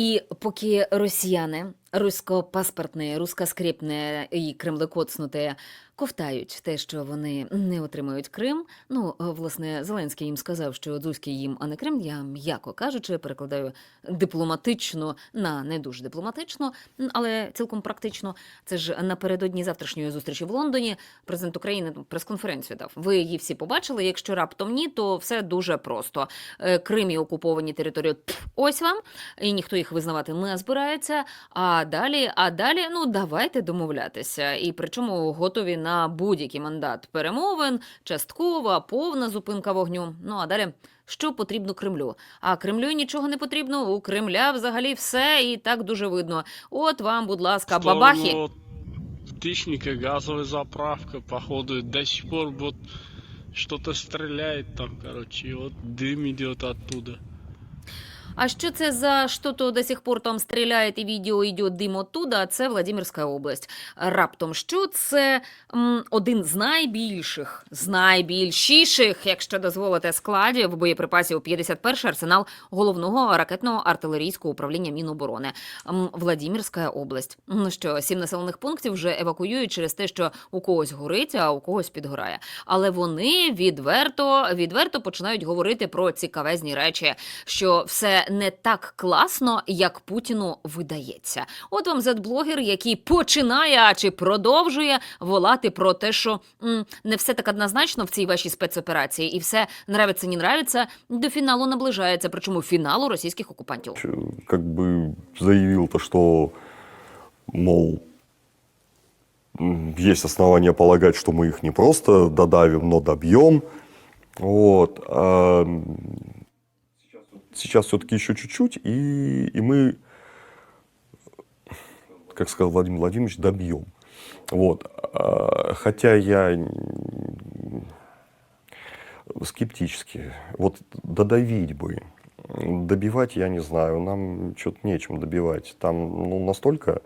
І поки росіяни, руськопаспортні, рускоскріпне і кремлекоцнуте ковтають те, що вони не отримують Крим. Ну, власне, Зеленський їм сказав, що Дзузький їм, а не Крим. Я м'яко кажучи, перекладаю дипломатично на не дуже дипломатично, але цілком практично. Це ж напередодні завтрашньої зустрічі в Лондоні. Президент України прес-конференцію дав. Ви її всі побачили. Якщо раптом ні, то все дуже просто. Е, Крим окуповані території. Ось вам, і ніхто їх визнавати не збирається. А далі, а далі, ну давайте домовлятися. І причому готові на будь-який мандат перемовин, часткова, повна зупинка вогню. Ну а далі. Що потрібно Кремлю? А Кремлю нічого не потрібно. У Кремля взагалі все і так дуже видно. От вам, будь ласка, бабахи. птичника, газовая заправка, походу, до сих пор вот что-то стреляет там, короче, и вот дым идет оттуда. А що це за що-то до сих пор там стріляє і відео йде дим оттуда? Це Владимирська область. Раптом що це м, один з найбільших, з найбільшіших, якщо дозволите, складів боєприпасів 51 арсенал головного ракетного артилерійського управління Міноборони. М, Владимирська область. Ну що, сім населених пунктів вже евакуюють через те, що у когось горить, а у когось підгорає. Але вони відверто, відверто починають говорити про цікавезні речі, що все не так класно, як Путіну видається. От вам зет-блогер, який починає а чи продовжує волати про те, що м, не все так однозначно в цій вашій спецоперації, і все нравиться, не нравиться, до фіналу наближається, причому фіналу російських окупантів. Как бы заявил то, что, мол, есть основания полагать, что мы их не просто додавим, но добьем. Вот. а, сейчас все-таки еще чуть-чуть, и, и мы, как сказал Владимир Владимирович, добьем. Вот. А, Хотя я скептически. Вот додавить бы. Добивать я не знаю, нам что-то нечем добивать. Там ну, настолько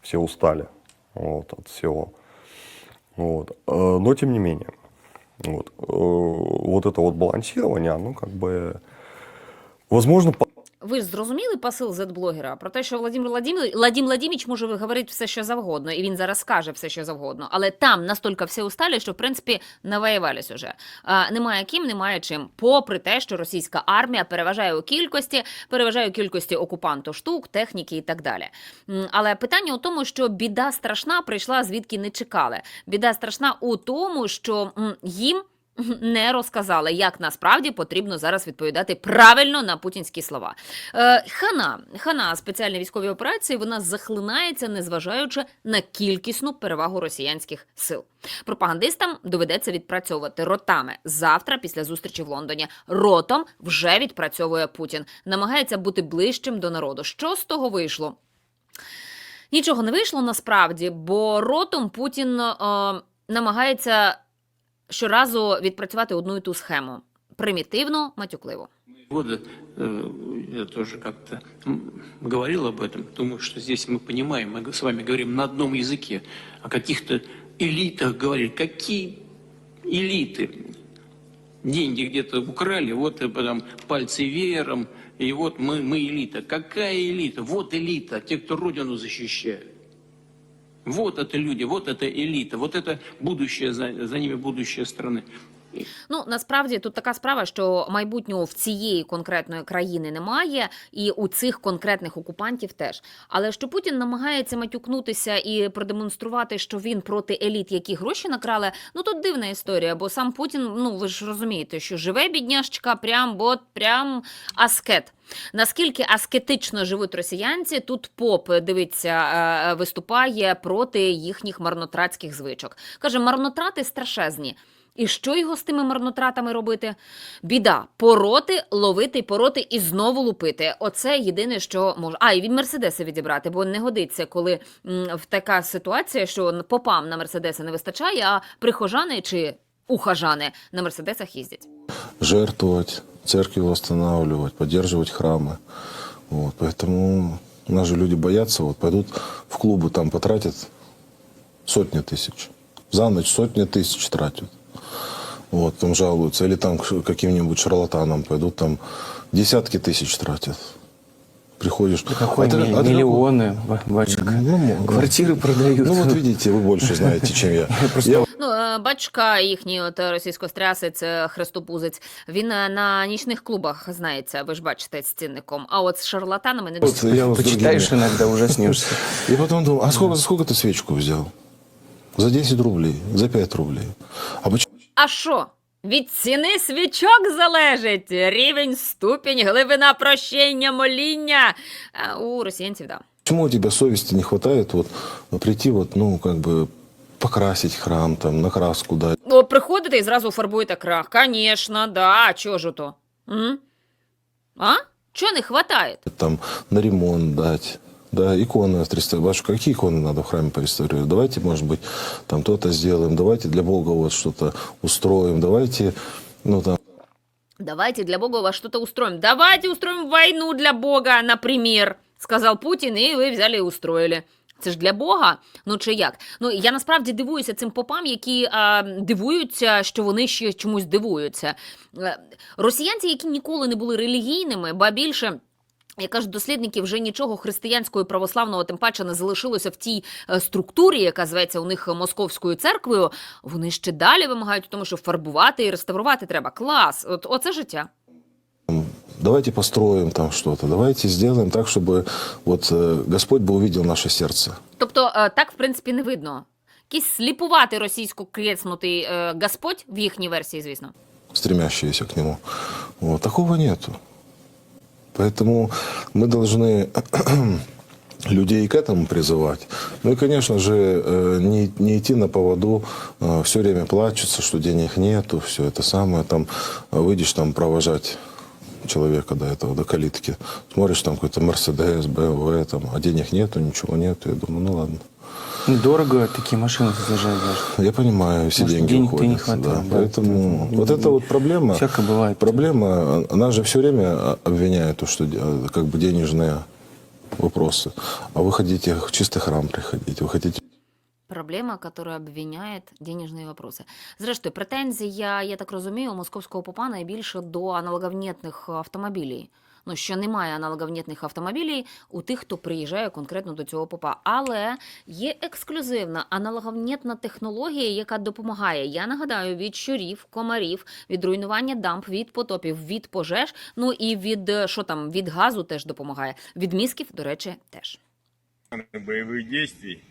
все устали вот, от всего. Вот. Э, Но тем не менее, вот, э, вот это вот балансирование, оно как бы, возможно, Ви ж зрозуміли посил зет-блогера про те, що Владимир Владимир Владим Владимирович може говорити все, що завгодно, і він зараз скаже все, що завгодно. Але там настільки все усталі, що в принципі навоювались уже. А, немає ким, немає чим. Попри те, що російська армія переважає у кількості, переважає у кількості окупанту штук, техніки і так далі. Але питання у тому, що біда страшна прийшла звідки не чекали. Біда страшна у тому, що їм. Не розказали, як насправді потрібно зараз відповідати правильно на путінські слова. Е, хана, хана спеціальні військові операції, вона захлинається, незважаючи на кількісну перевагу росіянських сил. Пропагандистам доведеться відпрацьовувати ротами завтра, після зустрічі в Лондоні. Ротом вже відпрацьовує Путін, намагається бути ближчим до народу. Що з того вийшло? Нічого не вийшло насправді, бо ротом Путін е, намагається щоразу відпрацювати одну і ту схему примітивно, матюкливо. года э, я тоже как-то м, говорил об этом. Думаю, что здесь мы понимаем, мы с вами говорим на одном языке. О каких-то элитах говорили. Какие элиты? Деньги где-то украли, вот э, там пальцы веером, и вот мы, мы элита. Какая элита? Вот элита, те, кто Родину защищают. Вот это люди, вот это элита, вот это будущее, за, за ними будущее страны. Ну насправді тут така справа, що майбутнього в цієї конкретної країни немає, і у цих конкретних окупантів теж. Але що Путін намагається матюкнутися і продемонструвати, що він проти еліт, які гроші накрали. Ну тут дивна історія, бо сам Путін, ну ви ж розумієте, що живе бідняшечка, прям бот, прям аскет. Наскільки аскетично живуть росіянці, тут поп дивиться, е, виступає проти їхніх марнотратських звичок. Каже, марнотрати страшезні. І що його з тими марнотратами робити? Біда пороти, ловити, пороти і знову лупити. Оце єдине, що може. А, і від мерседеса відібрати, бо не годиться, коли м, в така ситуація, що попам на мерседеса не вистачає, а прихожани чи ухажани на мерседесах їздять. жертвовать, церкви восстанавливать, поддерживать храмы. Вот, поэтому у нас же люди боятся, вот пойдут в клубы, там потратят сотни тысяч. За ночь сотни тысяч тратят. Вот, потом жалуются. Или там к каким-нибудь шарлатанам пойдут, там десятки тысяч тратят. Приходишь... Какой Это- ми- это- миллионы, ба- батюшка. Ну, м- Квартиры продают. Ну вот видите, вы больше знаете, чем я. Просто Я Ну, е, батюшка їхній от е, російсько-стрясець, е, хрестопузець, він е, на нічних клубах знається, ви ж бачите, з цінником. А от з шарлатанами не вот дуже. я вот с почитаешь другими. иногда, ужаснешься. И потом думаю, а сколько, за сколько ты свечку взял? За 10 рублей, за 5 рублей. А почему? А що? Від ціни свічок залежить рівень, ступінь, глибина прощення, моління. Е, У росіянців, да. Почему у тебя совести не хватает вот прийти вот, ну, как бы покрасить храм, там, на краску дать? Ну, приходите і зразу фарбуєте крах. Конечно, да. Чого ж то? М? А? Чого не хватає? там на ремонт дать Да, иконы отреставрировать. Батюшка, какие иконы надо в храме пореставрировать? Давайте, может быть, там то-то сделаем, давайте для Бога вот что-то устроим, давайте, ну там, Давайте для Бога у вас что-то устроим. Давайте устроим войну для Бога, например, сказав Путін, і ви взяли і устроїли. Це ж для Бога? Ну чи як? Ну я насправді дивуюся цим попам, які а, дивуються, що вони ще чомусь дивуються. Е, Росіянці, які ніколи не були релігійними, ба більше. Я кажу, дослідників вже нічого християнського і православного тим паче не залишилося в тій е, структурі, яка зветься у них московською церквою. Вони ще далі вимагають в тому, що фарбувати і реставрувати треба. Клас, от оце життя. давайте построим там что-то, давайте сделаем так, чтобы вот э, Господь бы увидел наше сердце. Тобто е, так, в принципі, не видно. Якийсь сліпуватий російсько креснутий е, Господь в їхній версії, звісно. стремящиеся к нему. Вот, такого нету. Поэтому мы должны людей к этому призывать. Ну и, конечно же, э, не, не идти на поводу, все время плачется, что денег нету, все это самое. Там э, выйдешь там провожать человека до этого, до калитки. Смотришь, там какой-то Мерседес, БМВ, там, а денег нету, ничего нету. Я думаю, ну ладно. Дорого такие машины сажать даже. Я понимаю, все Может, деньги денег-то уходят. не хватает, да. Поэтому Ну, вот это вот проблема. Всякое бывает. Проблема, она же все время обвиняет, то, что э, как бы денежные вопросы. А вы хотите в чистый храм приходить, вы хотите Проблема, яка обвиняє денежні вопроси. Зрештою, претензія, я так розумію, у московського попа найбільше до аналоговнітних автомобілів. Ну, що немає аналоговнітних автомобілів у тих, хто приїжджає конкретно до цього попа. Але є ексклюзивна аналоговнітна технологія, яка допомагає. Я нагадаю, від щурів, комарів, від руйнування дамб, від потопів, від пожеж. Ну і від е, що там, від газу теж допомагає. Від мізків, до речі, теж. боевых действий.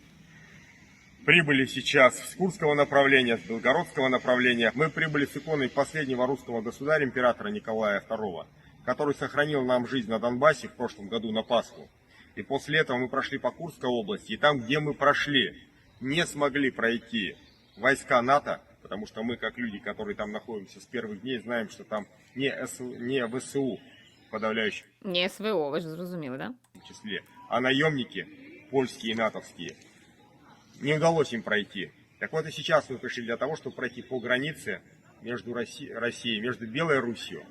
Прибыли сейчас с Курского направления, с Белгородского направления. Мы прибыли с иконой последнего русского государя, императора Николая II, Который сохранил нам жизнь на Донбассе в прошлом году на Пасху. И после этого мы прошли по Курской области. И там, где мы прошли, не смогли пройти войска НАТО, потому что мы, как люди, которые там находимся с первых дней, знаем, что там не, СУ, не ВСУ в подавляющем Ні, СВО, ви ж зрозуміли, да? числе, а наемники, польские и натовские, не удалось им пройти. Так вот и сейчас мы пришли для того, чтобы пройти по границе между Росси- Россией, между Белорусью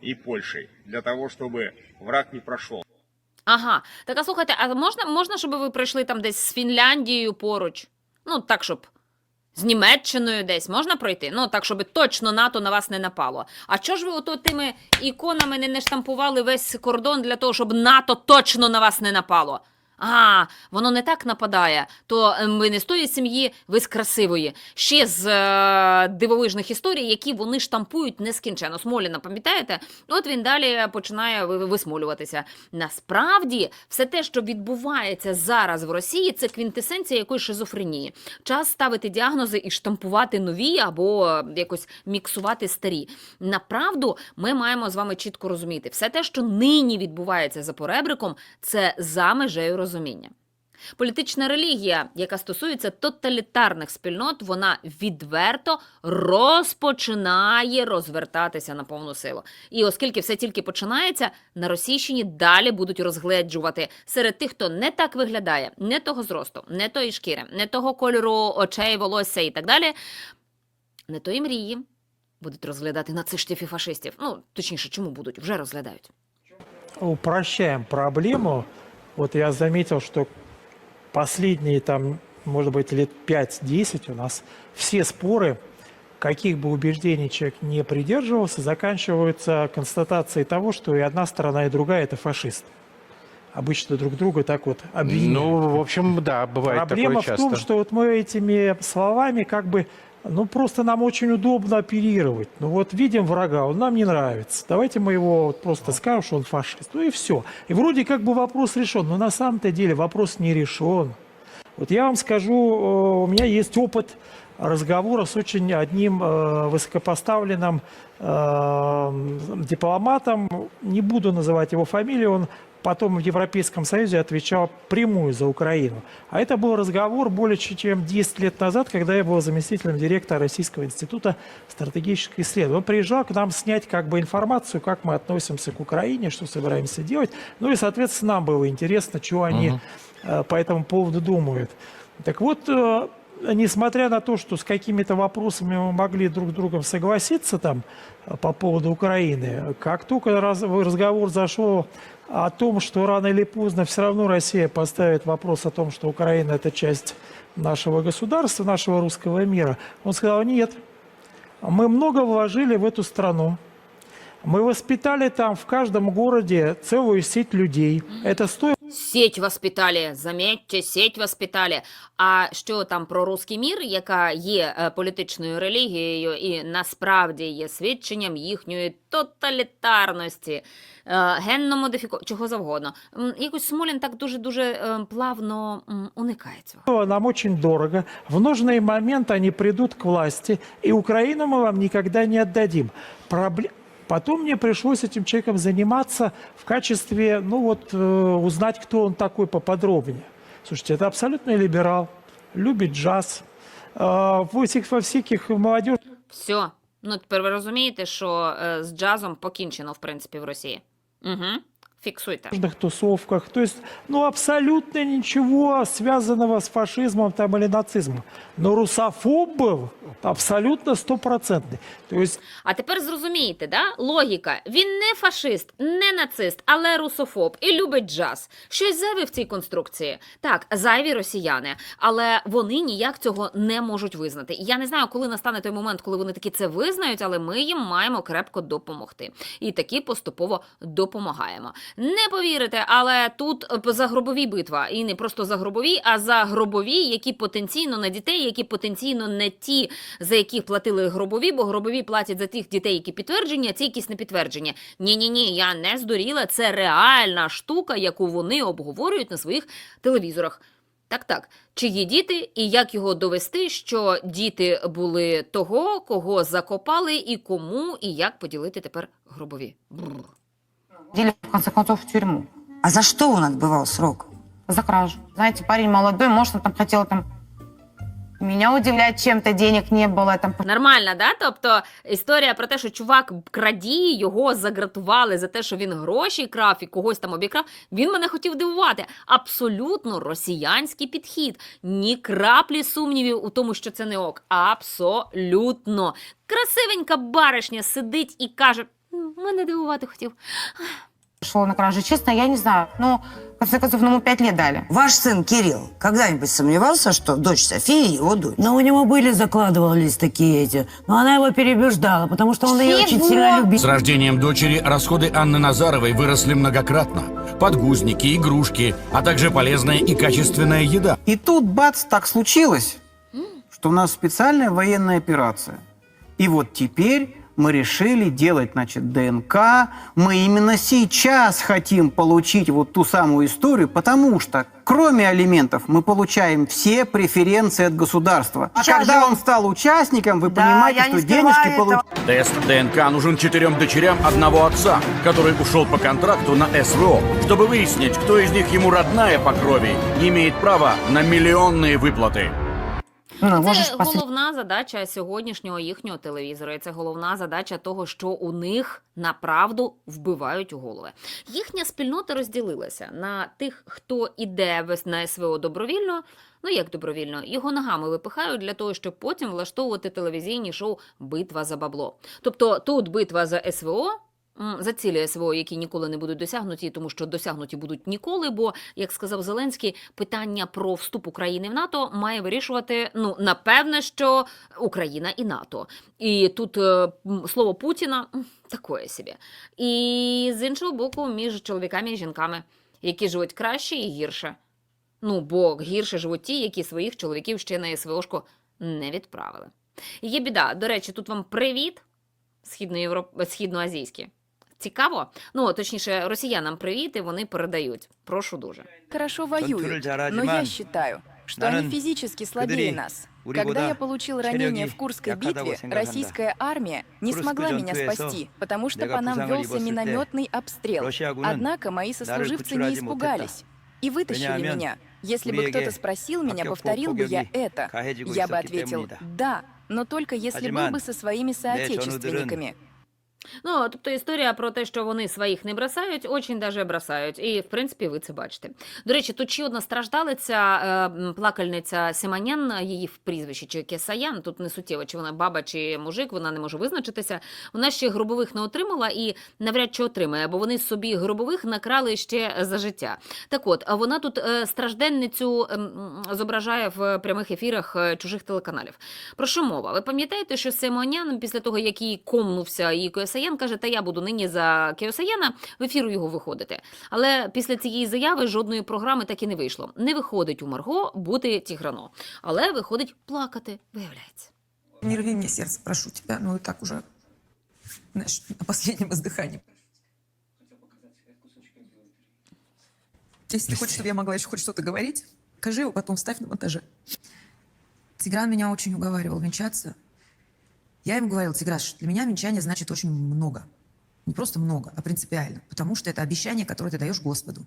и Польшей, для того, чтобы враг не прошел. Ага, так а слухайте, а можна, можна, щоб ви прийшли там десь з Фінляндією поруч? Ну, так, щоб з Німеччиною десь можна пройти? Ну, так, щоб точно НАТО на вас не напало. А чого ж ви ото тими іконами не, наштампували весь кордон для того, щоб НАТО точно на вас не напало? А, воно не так нападає, то е, ви не з тої сім'ї, ви з красивої. Ще з е, дивовижних історій, які вони штампують нескінченно. Смоліна, пам'ятаєте? От він далі починає висмолюватися. Насправді, все те, що відбувається зараз в Росії, це квінтесенція якоїсь шизофренії. Час ставити діагнози і штампувати нові або е, якось міксувати старі. Направду, ми маємо з вами чітко розуміти, все те, що нині відбувається за поребриком, це за межею розуміння. Політична релігія, яка стосується тоталітарних спільнот, вона відверто розпочинає розвертатися на повну силу. І оскільки все тільки починається, на Російщині далі будуть розгледжувати серед тих, хто не так виглядає, не того зросту, не тої шкіри, не того кольору очей, волосся і так далі, не тої мрії. Будуть розглядати нацистів і фашистів. Ну, точніше, чому будуть? Вже розглядають. упрощаем проблему. Вот я заметил, что последние там, может быть, лет 5-10 у нас все споры, каких бы убеждений человек не придерживался, заканчиваются констатацией того, что и одна сторона, и другая – это фашист. обычно друг друга так вот обвиняют. Ну, в общем, да, бывает Проблема такое в том, часто. что вот мы этими словами как бы, ну просто нам очень удобно оперировать. Ну вот видим врага, он нам не нравится. Давайте мы его вот просто скажем, что он фашист. Ну и все. И вроде как бы вопрос решен, но на самом-то деле вопрос не решен. Вот я вам скажу, э, у меня есть опыт разговора с очень одним э, высокопоставленным э, дипломатом. Не буду называть его фамилию, он потом в Европейском Союзе отвечал прямую за Украину. А это был разговор более чем 10 лет назад, когда я был заместителем директора Российского института стратегических исследований. Он приезжал к нам снять как бы информацию, как мы относимся к Украине, что собираемся делать. Ну и, соответственно, нам было интересно, что они э, по этому поводу думают. Так вот, э, несмотря на то, что с какими-то вопросами мы могли друг с другом согласиться там э, по поводу Украины, как только раз- разговор зашел о том, что рано или поздно все равно Россия поставит вопрос о том, что Украина это часть нашего государства, нашего русского мира, он сказал, нет, мы много вложили в эту страну. Мы воспитали там в каждом городе целую сеть людей. Это стоит Сеть воспитали, замітьте, сеть воспитали. А що там про русський мір, яка є е, політичною релігією і насправді є свідченням їхньої тоталітарності, е, генно модифіко... чого завгодно. М, Якось Смолін так дуже-дуже е, плавно м, уникає цього. нам очень дорого. В нужный момент они придут к власти, и Украину мы вам никогда не отдадим. Пробле- Потом мне пришлось этим человеком заниматься в качестве, ну вот, э, узнать, кто он такой поподробнее. Слушайте, это абсолютный либерал, любит джаз. Э, во всех, во всяких молодежных Все. Ну, тепер ви розумієте, що е, з джазом покінчено, в принципі, в Росії. Угу. Фіксуйте. тусовках. То есть, ну, абсолютно ничего связанного с фашизмом там, или нацизмом. Но русофоб был абсолютно стопроцентный. То есть А тепер зрозумієте, да? Логіка. Він не фашист, не нацист, але русофоб і любить джаз. Щось зайве в цій конструкції. Так, зайві росіяни, але вони ніяк цього не можуть визнати. І Я не знаю, коли настане той момент, коли вони таки це визнають, але ми їм маємо крепко допомогти. І таки поступово допомагаємо. Не повірите, але тут е, за гробові битва. І не просто за гробові, а за гробові, які потенційно на дітей, які потенційно не ті, за яких платили гробові, бо гробові платять за тих дітей, які підтверджені, а ці якісь не підтверджені. Ні, ні, ні, я не здуріла. Це реальна штука, яку вони обговорюють на своїх телевізорах. Так, так. Чиї діти і як його довести, що діти були того, кого закопали, і кому, і як поділити тепер гробові. Бррр. Дели, в конце концов, в тюрьму. А за что он отбывал срок? За кражу. Знаете, парень молодой, может, он там хотел там меня удивлять чем-то, денег не было, там Нормально, да? Тобто історія про те, що чувак крадій, його загратували за те, що він гроші крав і когось там обікрав. Він мене хотів дивувати. Абсолютно росіянський підхід. Ні краплі сумнівів у тому, що це не ок. Абсолютно. Красивенька баришня сидить і каже: «М, мене дивувати хотів. пошел на кражу. Честно, я не знаю. Ну, в конце концов, ну, ему пять лет дали. Ваш сын Кирилл когда-нибудь сомневался, что дочь София его дочь? Но у него были, закладывались такие эти. Но она его переубеждала, потому что он ее очень Чего? сильно любил. С рождением дочери расходы Анны Назаровой выросли многократно. Подгузники, игрушки, а также полезная и качественная еда. И тут, бац, так случилось, что у нас специальная военная операция. И вот теперь мы решили делать, значит, ДНК. Мы именно сейчас хотим получить вот ту самую историю, потому что кроме алиментов мы получаем все преференции от государства. А Сейчас когда же- он стал участником, вы Да, понимаете, что не денежки этого. Тест ДНК нужен четырем дочерям одного отца, который ушел по контракту на СВО, чтобы выяснить, кто из них ему родная по крови и имеет право на миллионные выплаты. Ну, Це послед- головна задача сьогоднішнього їхнього телевізора. І це головна задача того, що у них направду вбивають у голови. Їхня спільнота розділилася на тих, хто іде на СВО добровільно. Ну як добровільно, його ногами випихають для того, щоб потім влаштовувати телевізійні шоу Битва за бабло. Тобто тут битва за СВО. М, За цілі СВО, які ніколи не будуть досягнуті, тому що досягнуті будуть ніколи. Бо, як сказав Зеленський, питання про вступ України в НАТО має вирішувати ну напевне, що Україна і НАТО. І тут е, слово Путіна такое собі. І з іншого боку, між чоловіками і жінками. які живуть краще і гірше. Ну, бо гірше живуть ті, які своїх чоловіків ще на СВОшку не відправили. Є біда. До речі, тут вам привіт східноєвроп... східноазійські. Цікаво? Ну, точніше, росіянам привіт, і вони передають. Прошу дуже. хорошо воюют, но я считаю, что они физически слабее нас. Когда я получил ранение в Курской битве, российская армия не смогла меня спасти, потому что по нам велся минометный обстрел. Однако мои сослуживцы не испугались и вытащили меня. Если бы кто-то спросил меня, повторил бы я это, я бы ответил «да», но только если был бы со своими соотечественниками. Ну, тобто історія про те, що вони своїх не бросають, очень даже бросають. І, в принципі, ви це бачите. До речі, тут ще одна страждалиця, е, плакальниця Симонян, її в прізвищі чи Кесаян, тут не суттєво, чи вона баба, чи мужик, вона не може визначитися. Вона ще гробових не отримала і навряд чи отримає, бо вони собі гробових накрали ще за життя. Так от, а вона тут е, стражденницю ем, зображає в прямих ефірах е, чужих телеканалів. Про що мова? Ви пам'ятаєте, що Симонян, після того, як їй комнувся її Кеосаян, каже, та я буду нині за Кеосаяна в ефіру його виходити. Але після цієї заяви жодної програми так і не вийшло. Не виходить у Марго бути Тіграно, але виходить плакати, виявляється. Не рви мне сердце, прошу тебя. Ну и так уже, знаешь, на последнем издыхании. Если ты хочешь, чтобы я могла еще хоть что-то говорить, скажи его, потом ставь на монтаже. Тигран меня очень уговаривал венчаться. Я ему говорила, Тиграш, для меня венчание значит очень много. Не просто много, а принципиально. Потому что это обещание, которое ты даешь Господу.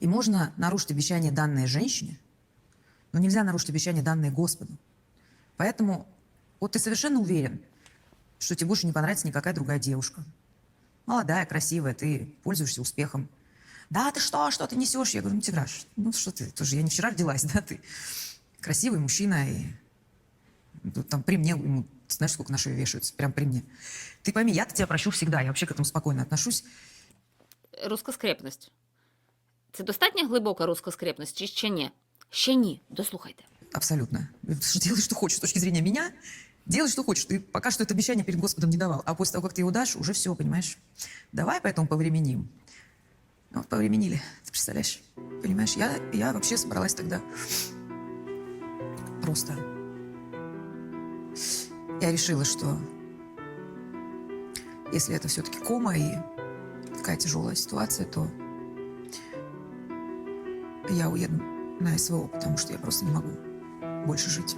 И можно нарушить обещание, данное женщине, но нельзя нарушить обещание, данное Господу. Поэтому вот ты совершенно уверен, что тебе больше не понравится никакая другая девушка. Молодая, красивая, ты пользуешься успехом. Да, ты что, что ты несешь? Я говорю, ну, Тиграш, ну что ты, тоже я не вчера родилась, да, ты красивый мужчина, и там при мне, ему, знаешь, сколько на шею вешаются, прям при мне. Ты пойми, я-то тебя прощу всегда, я вообще к этому спокойно отношусь. Рускоскрепність. Це достатньо глибока рускоскрепність чи ще ні? Ще ні. Дослухайте. Абсолютно. Ты же делай, что хочешь с точки зрения меня. Делай, что хочешь. Ты пока что это обещание перед Господом не давал. А после того, как ты его дашь, уже все, понимаешь? Давай поэтому повременим. Ну, Вот повременили, ты представляешь? Понимаешь, я, я вообще собралась тогда просто... Я решила, что если это все-таки кома и такая тяжелая ситуация, то я уеду на СВО, потому что я просто не могу больше жить.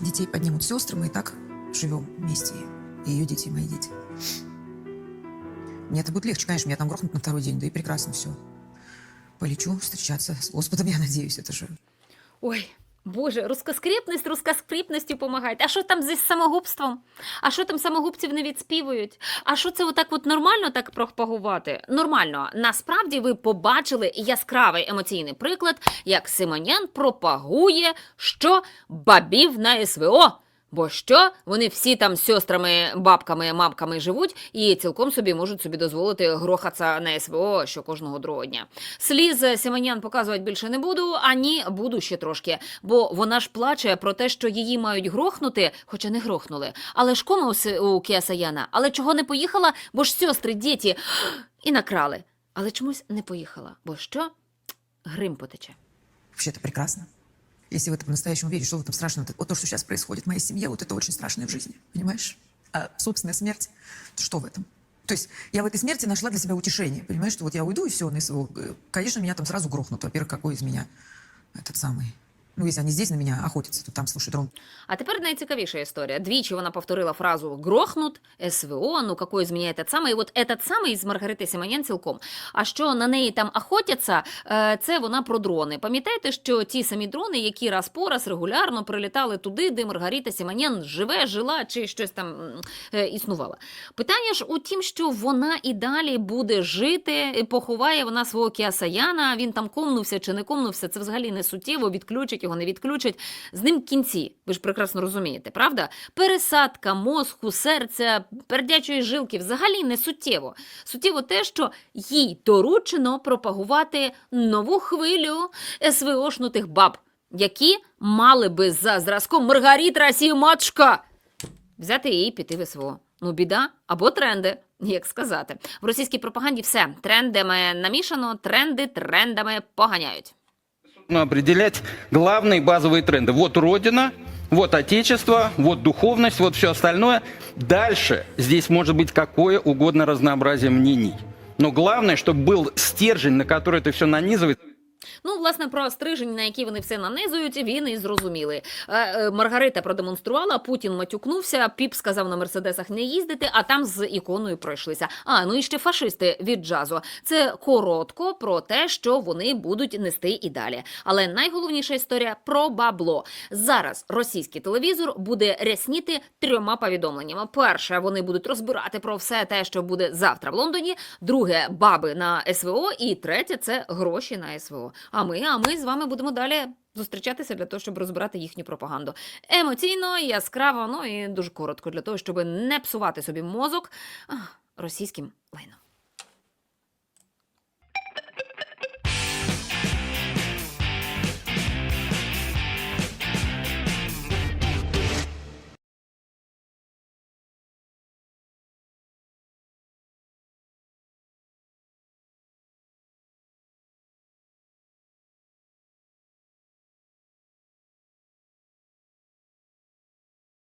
Детей поднимут сестры, мы и так живем вместе. И ее дети, и мои дети. Мне это будет легче, конечно, меня там грохнут на второй день, да и прекрасно все. Полечу встречаться с Господом, я надеюсь, это же Ой, Боже, рускоскріпність рускоскріпністю помагають. А що там зі самогубством? А що там самогубців не відспівують? А що це отак от нормально так пропагувати? Нормально. Насправді ви побачили яскравий емоційний приклад, як Симонян пропагує, що бабів на СВО. Бо що вони всі там з сестрами, бабками, мапками живуть і цілком собі можуть собі дозволити грохатися на СВО що кожного другого дня. Сліз Симонян показувати більше не буду, ані буду ще трошки. Бо вона ж плаче про те, що її мають грохнути, хоча не грохнули. Але ж кома у, Кіасаяна. Але чого не поїхала? Бо ж сестри, діти і накрали. Але чомусь не поїхала. Бо що? Грим потече. вообще это прекрасно. Если в это по-настоящему веришь, что в этом страшного? Вот то, что сейчас происходит в моей семье, вот это очень страшное в жизни, понимаешь? А собственная смерть, что в этом? То есть я в этой смерти нашла для себя утешение, понимаешь, что вот я уйду и все, на СВО. Э, Конечно, меня там сразу грохнут. Во-первых, какой из меня этот самый... Ну, если они здесь на меня охотятся, то там, слушай, дрон А тепер найцікавіша історія. Двічі вона повторила фразу «грохнут», «СВО», ну какой з мене этот самий. І от этот самий з Маргарити Симонян цілком. А що на неї там охотяться, е, це вона про дрони. Пам'ятаєте, що ті самі дрони, які раз по раз регулярно прилітали туди, де Маргарита Симонян живе, жила чи щось там е, існувала. Питання ж у тім, що вона і далі буде жити, поховає вона свого Кіасаяна, він там комнувся чи не комнувся, це взагалі не суттєво, відключать його, не відключать. З ним кінці, ви ж прекрасно розумієте, правда? Пересадка мозку, серця, пердячої жилки взагалі не суттєво. Суттєво те, що їй доручено пропагувати нову хвилю СВОшнутих баб, які мали би за зразком Маргарит Росія матушка взяти її і піти в СВО. Ну, біда або тренди. Як сказати, в російській пропаганді все трендами намішано, тренди трендами поганяють. Определять главные базовые тренды. Вот Родина, вот Отечество, вот духовность, вот все остальное. Дальше здесь может быть какое угодно разнообразие мнений. Но главное, чтобы был стержень, на который это все нанизывает. Ну, власне, про стрижень, на які вони все нанизують, він і зрозуміли. Е, е, Маргарита продемонструвала, Путін матюкнувся, Піп сказав на мерседесах не їздити, а там з іконою пройшлися. А ну і ще фашисти від джазу. Це коротко про те, що вони будуть нести і далі. Але найголовніша історія про бабло. Зараз російський телевізор буде рясніти трьома повідомленнями. Перше, вони будуть розбирати про все те, що буде завтра в Лондоні. Друге, баби на СВО. І третє це гроші на СВО. А ми, а ми з вами будемо далі зустрічатися для того, щоб розбирати їхню пропаганду. Емоційно, яскраво, ну і дуже коротко для того, щоб не псувати собі мозок російським лайном.